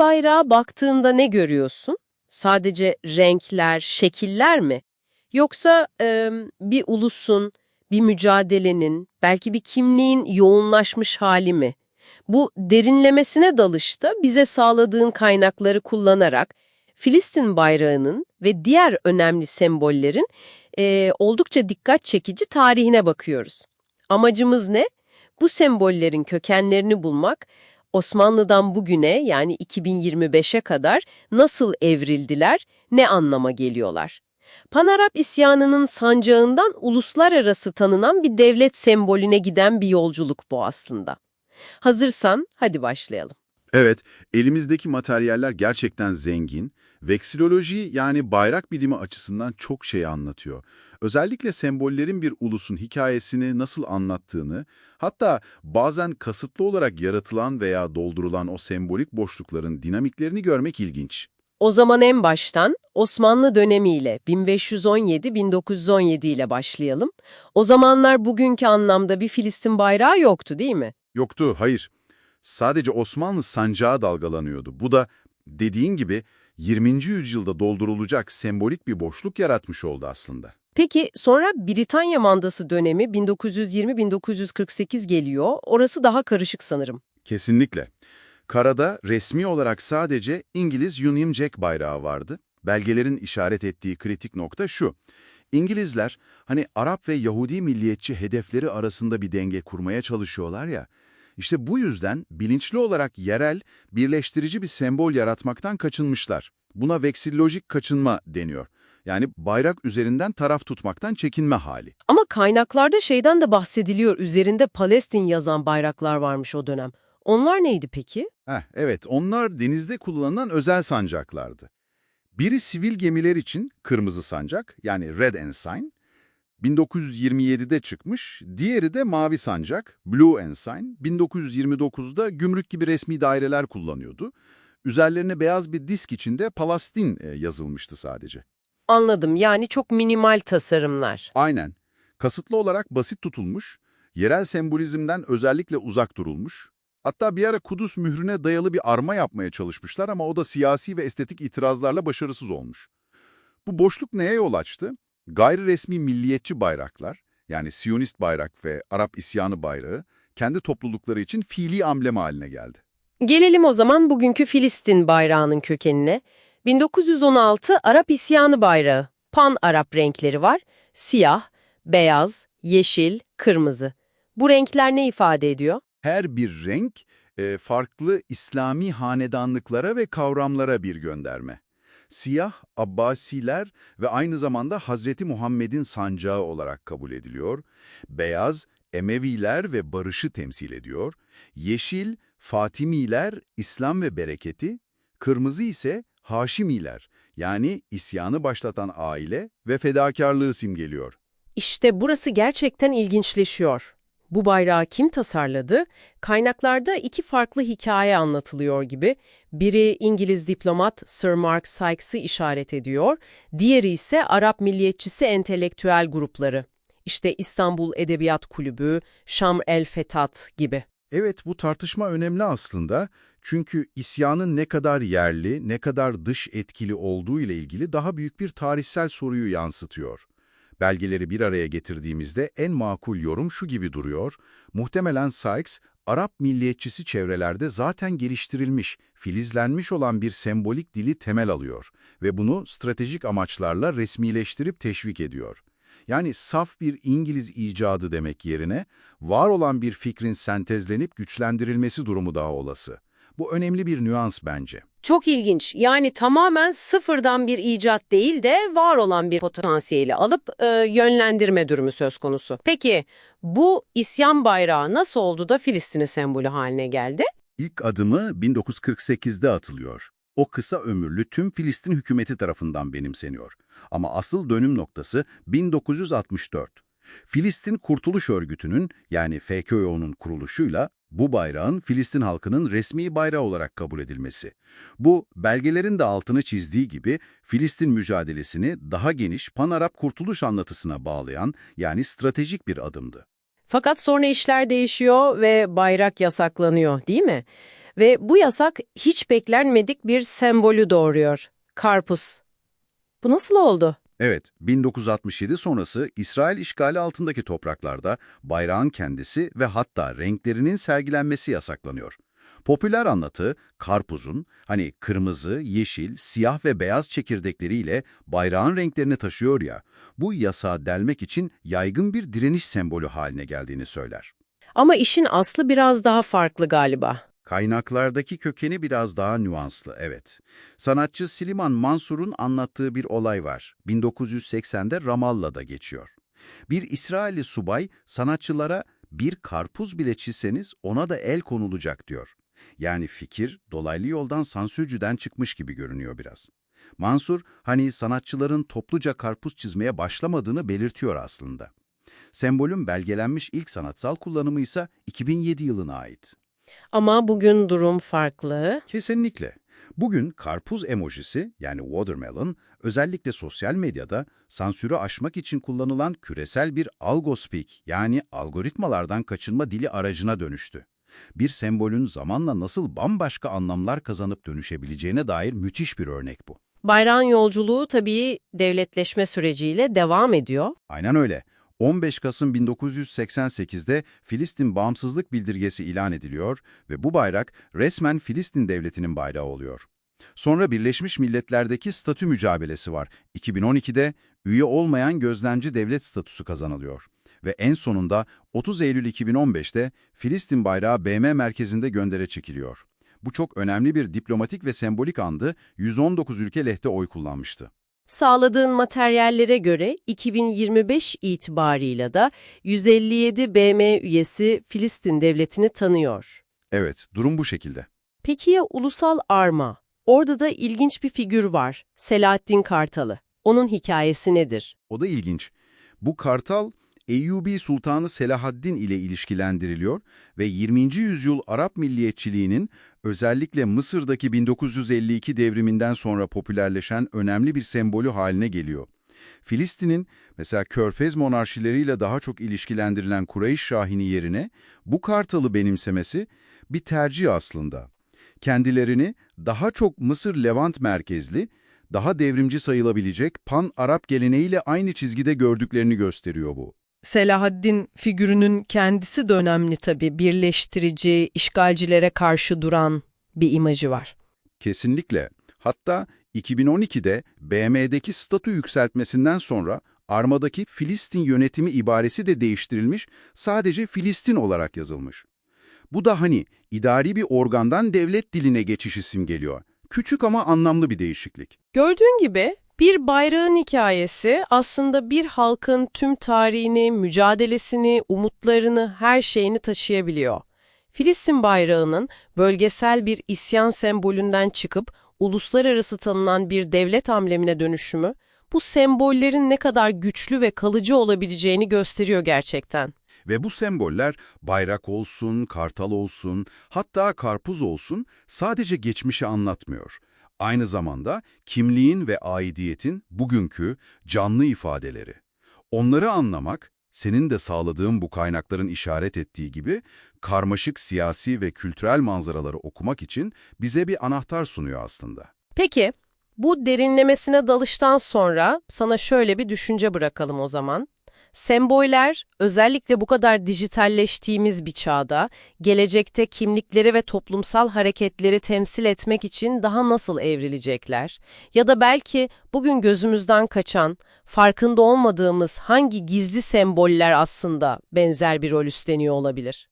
bayrağa baktığında ne görüyorsun? Sadece renkler, şekiller mi? Yoksa e, bir ulusun, bir mücadelenin, belki bir kimliğin yoğunlaşmış hali mi? Bu derinlemesine dalışta bize sağladığın kaynakları kullanarak Filistin bayrağının ve diğer önemli sembollerin e, oldukça dikkat çekici tarihine bakıyoruz. Amacımız ne? Bu sembollerin kökenlerini bulmak, Osmanlı'dan bugüne yani 2025'e kadar nasıl evrildiler, ne anlama geliyorlar? Panarap isyanının sancağından uluslararası tanınan bir devlet sembolüne giden bir yolculuk bu aslında. Hazırsan hadi başlayalım. Evet, elimizdeki materyaller gerçekten zengin. Veksiloloji yani bayrak bilimi açısından çok şey anlatıyor. Özellikle sembollerin bir ulusun hikayesini nasıl anlattığını, hatta bazen kasıtlı olarak yaratılan veya doldurulan o sembolik boşlukların dinamiklerini görmek ilginç. O zaman en baştan Osmanlı dönemiyle 1517-1917 ile başlayalım. O zamanlar bugünkü anlamda bir Filistin bayrağı yoktu değil mi? Yoktu, hayır. Sadece Osmanlı sancağı dalgalanıyordu. Bu da dediğin gibi 20. yüzyılda doldurulacak sembolik bir boşluk yaratmış oldu aslında. Peki sonra Britanya mandası dönemi 1920-1948 geliyor. Orası daha karışık sanırım. Kesinlikle. Karada resmi olarak sadece İngiliz Union Jack bayrağı vardı. Belgelerin işaret ettiği kritik nokta şu. İngilizler hani Arap ve Yahudi milliyetçi hedefleri arasında bir denge kurmaya çalışıyorlar ya. İşte bu yüzden bilinçli olarak yerel, birleştirici bir sembol yaratmaktan kaçınmışlar. Buna veksilojik kaçınma deniyor. Yani bayrak üzerinden taraf tutmaktan çekinme hali. Ama kaynaklarda şeyden de bahsediliyor. Üzerinde Palestin yazan bayraklar varmış o dönem. Onlar neydi peki? Heh, evet, onlar denizde kullanılan özel sancaklardı. Biri sivil gemiler için kırmızı sancak yani Red Ensign, 1927'de çıkmış, diğeri de mavi sancak, Blue Ensign, 1929'da gümrük gibi resmi daireler kullanıyordu. Üzerlerine beyaz bir disk içinde Palastin e, yazılmıştı sadece. Anladım yani çok minimal tasarımlar. Aynen. Kasıtlı olarak basit tutulmuş, yerel sembolizmden özellikle uzak durulmuş. Hatta bir ara Kudüs mührüne dayalı bir arma yapmaya çalışmışlar ama o da siyasi ve estetik itirazlarla başarısız olmuş. Bu boşluk neye yol açtı? Gayri resmi milliyetçi bayraklar, yani Siyonist bayrak ve Arap isyanı bayrağı, kendi toplulukları için fiili amblem haline geldi. Gelelim o zaman bugünkü Filistin bayrağının kökenine. 1916 Arap isyanı bayrağı. Pan-Arap renkleri var. Siyah, beyaz, yeşil, kırmızı. Bu renkler ne ifade ediyor? Her bir renk e, farklı İslami hanedanlıklara ve kavramlara bir gönderme. Siyah, Abbasiler ve aynı zamanda Hazreti Muhammed'in sancağı olarak kabul ediliyor. Beyaz, Emeviler ve barışı temsil ediyor. Yeşil, Fatimiler, İslam ve bereketi. Kırmızı ise Haşimiler, yani isyanı başlatan aile ve fedakarlığı simgeliyor. İşte burası gerçekten ilginçleşiyor. Bu bayrağı kim tasarladı? Kaynaklarda iki farklı hikaye anlatılıyor gibi. Biri İngiliz diplomat Sir Mark Sykes'ı işaret ediyor, diğeri ise Arap milliyetçisi entelektüel grupları. İşte İstanbul Edebiyat Kulübü, Şam el Fetat gibi. Evet, bu tartışma önemli aslında. Çünkü isyanın ne kadar yerli, ne kadar dış etkili olduğu ile ilgili daha büyük bir tarihsel soruyu yansıtıyor. Belgeleri bir araya getirdiğimizde en makul yorum şu gibi duruyor. Muhtemelen Sykes, Arap milliyetçisi çevrelerde zaten geliştirilmiş, filizlenmiş olan bir sembolik dili temel alıyor ve bunu stratejik amaçlarla resmileştirip teşvik ediyor. Yani saf bir İngiliz icadı demek yerine var olan bir fikrin sentezlenip güçlendirilmesi durumu daha olası. Bu önemli bir nüans bence. Çok ilginç. Yani tamamen sıfırdan bir icat değil de var olan bir potansiyeli alıp e, yönlendirme durumu söz konusu. Peki bu isyan bayrağı nasıl oldu da Filistin'in sembolü haline geldi? İlk adımı 1948'de atılıyor. O kısa ömürlü tüm Filistin hükümeti tarafından benimseniyor. Ama asıl dönüm noktası 1964. Filistin Kurtuluş Örgütü'nün yani FKÖ'nün kuruluşuyla bu bayrağın Filistin halkının resmi bayrağı olarak kabul edilmesi. Bu, belgelerin de altını çizdiği gibi Filistin mücadelesini daha geniş Pan-Arap kurtuluş anlatısına bağlayan yani stratejik bir adımdı. Fakat sonra işler değişiyor ve bayrak yasaklanıyor değil mi? Ve bu yasak hiç beklenmedik bir sembolü doğuruyor. Karpuz. Bu nasıl oldu? Evet, 1967 sonrası İsrail işgali altındaki topraklarda bayrağın kendisi ve hatta renklerinin sergilenmesi yasaklanıyor. Popüler anlatı, karpuzun, hani kırmızı, yeşil, siyah ve beyaz çekirdekleriyle bayrağın renklerini taşıyor ya, bu yasağı delmek için yaygın bir direniş sembolü haline geldiğini söyler. Ama işin aslı biraz daha farklı galiba. Kaynaklardaki kökeni biraz daha nüanslı, evet. Sanatçı Siliman Mansur'un anlattığı bir olay var. 1980'de Ramallah'da geçiyor. Bir İsrailli subay sanatçılara bir karpuz bile çizseniz ona da el konulacak diyor. Yani fikir dolaylı yoldan sansürcüden çıkmış gibi görünüyor biraz. Mansur, hani sanatçıların topluca karpuz çizmeye başlamadığını belirtiyor aslında. Sembolün belgelenmiş ilk sanatsal kullanımı ise 2007 yılına ait. Ama bugün durum farklı. Kesinlikle. Bugün karpuz emojisi yani watermelon özellikle sosyal medyada sansürü aşmak için kullanılan küresel bir algospeak yani algoritmalardan kaçınma dili aracına dönüştü. Bir sembolün zamanla nasıl bambaşka anlamlar kazanıp dönüşebileceğine dair müthiş bir örnek bu. Bayrağın yolculuğu tabii devletleşme süreciyle devam ediyor. Aynen öyle. 15 Kasım 1988'de Filistin bağımsızlık bildirgesi ilan ediliyor ve bu bayrak resmen Filistin devletinin bayrağı oluyor. Sonra Birleşmiş Milletler'deki statü mücadelesi var. 2012'de üye olmayan gözlemci devlet statüsü kazanılıyor. Ve en sonunda 30 Eylül 2015'te Filistin bayrağı BM merkezinde göndere çekiliyor. Bu çok önemli bir diplomatik ve sembolik andı, 119 ülke lehte oy kullanmıştı. Sağladığın materyallere göre 2025 itibarıyla da 157 BM üyesi Filistin devletini tanıyor. Evet, durum bu şekilde. Peki ya ulusal arma? Orada da ilginç bir figür var. Selahattin Kartalı. Onun hikayesi nedir? O da ilginç. Bu kartal Eyyubi Sultanı Selahaddin ile ilişkilendiriliyor ve 20. yüzyıl Arap milliyetçiliğinin özellikle Mısır'daki 1952 devriminden sonra popülerleşen önemli bir sembolü haline geliyor. Filistin'in mesela Körfez monarşileriyle daha çok ilişkilendirilen Kureyş Şahini yerine bu kartalı benimsemesi bir tercih aslında. Kendilerini daha çok Mısır-Levant merkezli, daha devrimci sayılabilecek pan-Arap geleneğiyle aynı çizgide gördüklerini gösteriyor bu. Selahaddin figürünün kendisi de önemli tabii. Birleştirici, işgalcilere karşı duran bir imajı var. Kesinlikle. Hatta 2012'de BM'deki statü yükseltmesinden sonra armadaki Filistin yönetimi ibaresi de değiştirilmiş, sadece Filistin olarak yazılmış. Bu da hani idari bir organdan devlet diline geçişi simgeliyor. Küçük ama anlamlı bir değişiklik. Gördüğün gibi bir bayrağın hikayesi aslında bir halkın tüm tarihini, mücadelesini, umutlarını, her şeyini taşıyabiliyor. Filistin bayrağının bölgesel bir isyan sembolünden çıkıp uluslararası tanınan bir devlet amblemine dönüşümü, bu sembollerin ne kadar güçlü ve kalıcı olabileceğini gösteriyor gerçekten. Ve bu semboller bayrak olsun, kartal olsun, hatta karpuz olsun sadece geçmişi anlatmıyor. Aynı zamanda kimliğin ve aidiyetin bugünkü canlı ifadeleri. Onları anlamak, senin de sağladığın bu kaynakların işaret ettiği gibi karmaşık siyasi ve kültürel manzaraları okumak için bize bir anahtar sunuyor aslında. Peki, bu derinlemesine dalıştan sonra sana şöyle bir düşünce bırakalım o zaman. Semboller, özellikle bu kadar dijitalleştiğimiz bir çağda, gelecekte kimlikleri ve toplumsal hareketleri temsil etmek için daha nasıl evrilecekler? Ya da belki bugün gözümüzden kaçan, farkında olmadığımız hangi gizli semboller aslında benzer bir rol üstleniyor olabilir?